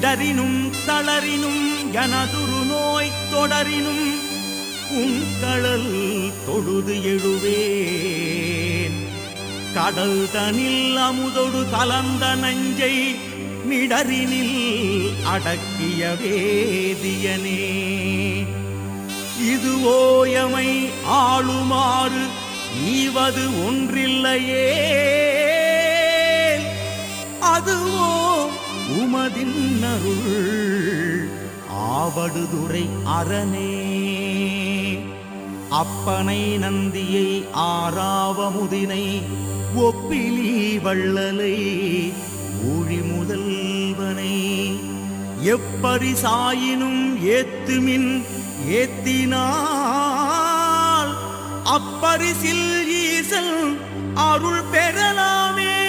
இடரினும் தளரினும் எனதுரு நோய் தொடரினும் உங்கழல் தொழுது எழுவேன். கடல் தனில் அமுதொடு கலந்த நஞ்சை நிடரினில் அடக்கிய வேதியனே. இது ஓயமை ஆளுமாறு ஈவது ஒன்றில்லையே. அதுவோ உமதின் அருள். ஆவடுதுறை அரணே. அப்பனை நந்தியை ஆறாவமுதினை ஒப்பிலி வள்ளலை ஊழி முதல்வனை. எப்பரிசாயினும் ஏத்துமின் ஏத்தினால் அப்பரிசில் ஈசல் அருள் பெறலாமே.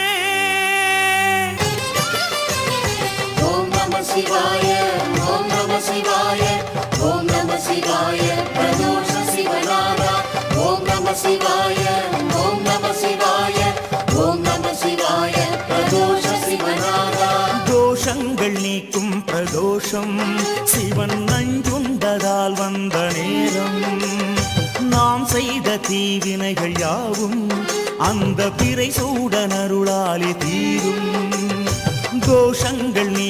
சிவாய ஓம் நம சிவாய ஓம் நம சிவாய பிரதோஷ சிவநாதா. ஓம் நம சிவாய ஓம் நம சிவாய ஓம் நம சிவாய பிரதோஷ சிவநாதா. தோஷங்கள் நீக்கும் பிரதோஷம் சிவன் நஞ்சுண்டதால் வந்த நேரம். நாம் செய்த தீவினைகள் யாவும் அந்த பிறை சூடனருளாலே தீரும். தோஷங்கள் நீ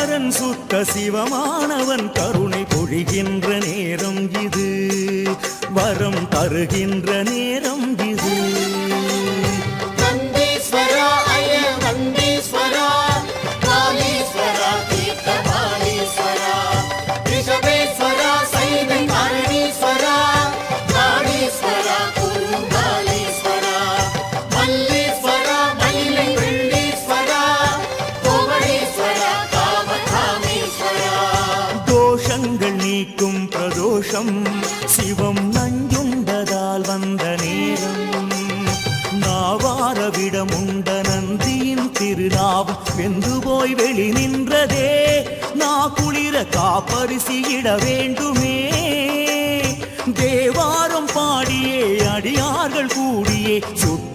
கருணாகரன் சுத்த சிவமானவன் கருணை பொழிகின்ற நேரம் இது. வரம் தருகின்ற நேரம் இது. நாவாரவிடம் உண்ட நந்தியின் திருநாவம் வெந்து போய் வெளி நின்றதே. நா குளிர காப்பரிசியிட வேண்டுமே. தேவாரம் பாடியே அடியார்கள் கூடியே சுற்றும்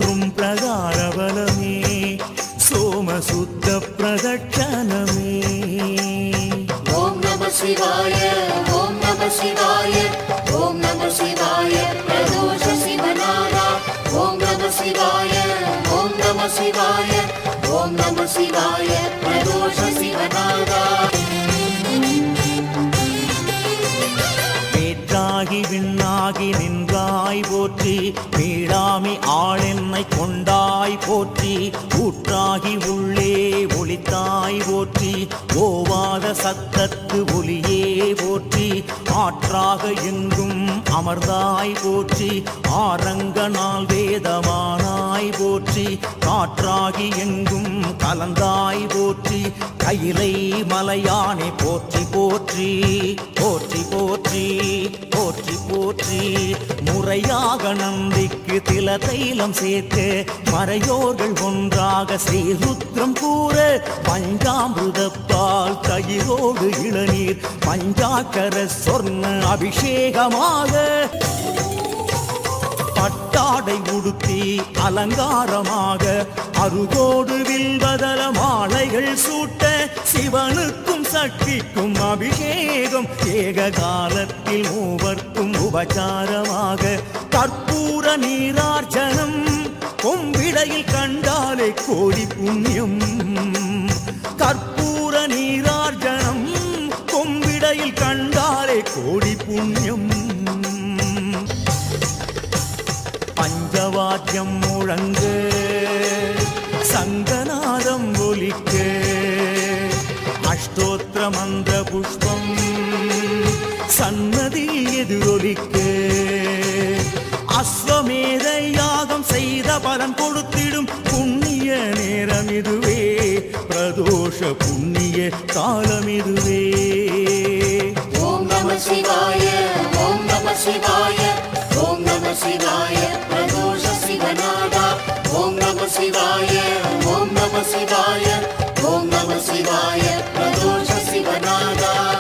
சிவாய ஓம் நம சிவாய பிரதோஷ சிவநாதா. வேற்றாகி விண்ணாகி நின்றாய் போற்றி மீளாமி ஆளென்னை கொண்டாய் போற்றி ஊற்றாகி உள்ளே ஒளித்தாய் போற்றி ஓவாத சத்தத்து ஒளியே போற்றி ஆற்றாக எங்கும் அமர்ந்தாய் போற்றி ஆரங்கனால் வேதமானாய் போற்றி காற்றாகி எங்கும் கலந்தாய் போற்றி கையிலை மலையானை போற்றி போற்றி போற்றி போற்றி. போற்றி முறையாக நந்திக்கு தில தைலம் சேர்த்து மறையோர்கள் ஒன்றாக ஸ்ரீருத்ரம் கூற பஞ்சாமிருதப்பால் தயிரோடு இளநீர் பஞ்சாக்கர சொர்ண அபிஷேகமாக. பட்டாடை உடுத்தி அலங்காரமாக அருகோடு வில்வதல மாலைகள் சூட்ட சிவனுக்கும் சக்திக்கும் அபிஷேகம் ஏக காலத்தில் மூவர்க்கும் உபச்சாரமாக கற்பூர நீரார்ச்சனம் கொம்பிடையில் கண்டாலே கோடி புண்ணியம். கற்பூர நீரார்ச்சனம் கொம்பிடையில் கண்டாலே கோடி புண்ணியம். பஞ்சவாத்தியம் முழங்கு சங்கநாதம் ஒலிக்கு. அஷ்டோத்திர மந்த புஷ்பம் சன்னதி எதிரொலிக்கு அஸ்வமேத யாகம் செய்த பலன் கொடுத்திடும் புண்ணிய நேரம் இதுவே. பிரதோஷ புண்ணிய காலம் இதுவே. ஓம் நம சிவாய ஓம் நம சிவாய ஓம் நம சிவாய. சிவாய. ஓம் நம சிவாய. ஓம் நம சிவாய. பிரதோஷ சிவநாதா.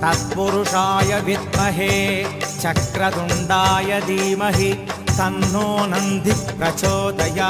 தத்புருஷாய வித்மஹே. சக்கரதுண்டாய தீமஹி. தன்னோ நந்தி பிரச்சோதயாத்.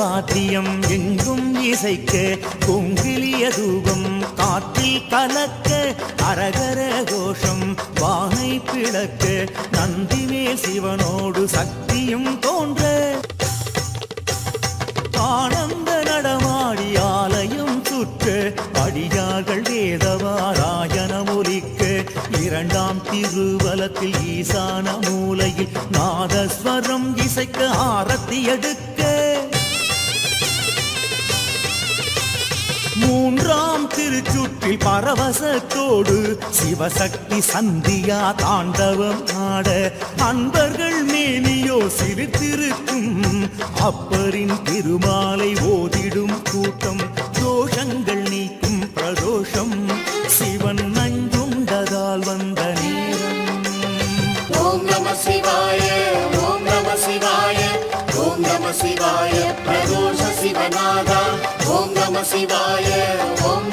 வாத்தியம் எங்கும் இசைக்க கொங்கிலிய தூபம் காற்றில் கலக்க அரகர கோஷம் வானை பிளக்க நந்திமேல் சிவனோடு சக்தியும் தோன்ற. ஆனந்த நடமாடி ஆலயம் சுற்ற அடியார்கள் வேதவாராயணம் ஒலிக்க இரண்டாம் திருவலத்தில் ஈசான மூலையில் நாதஸ்வரம் இசைக்க ஆரத்தி எடுக்க. மூன்றாம் திருச்சுற்றில் பரவசத்தோடு சிவசக்தி சந்தியா தாண்டவம் ஆட அன்பர்கள் மேனியோ சிரித்திருக்கும் அப்பரின் திருமாலை ஓதிடும் கூட்டம் தோஷங்கள் நீக்கும் பிரதோஷம். சிவாய ஓம்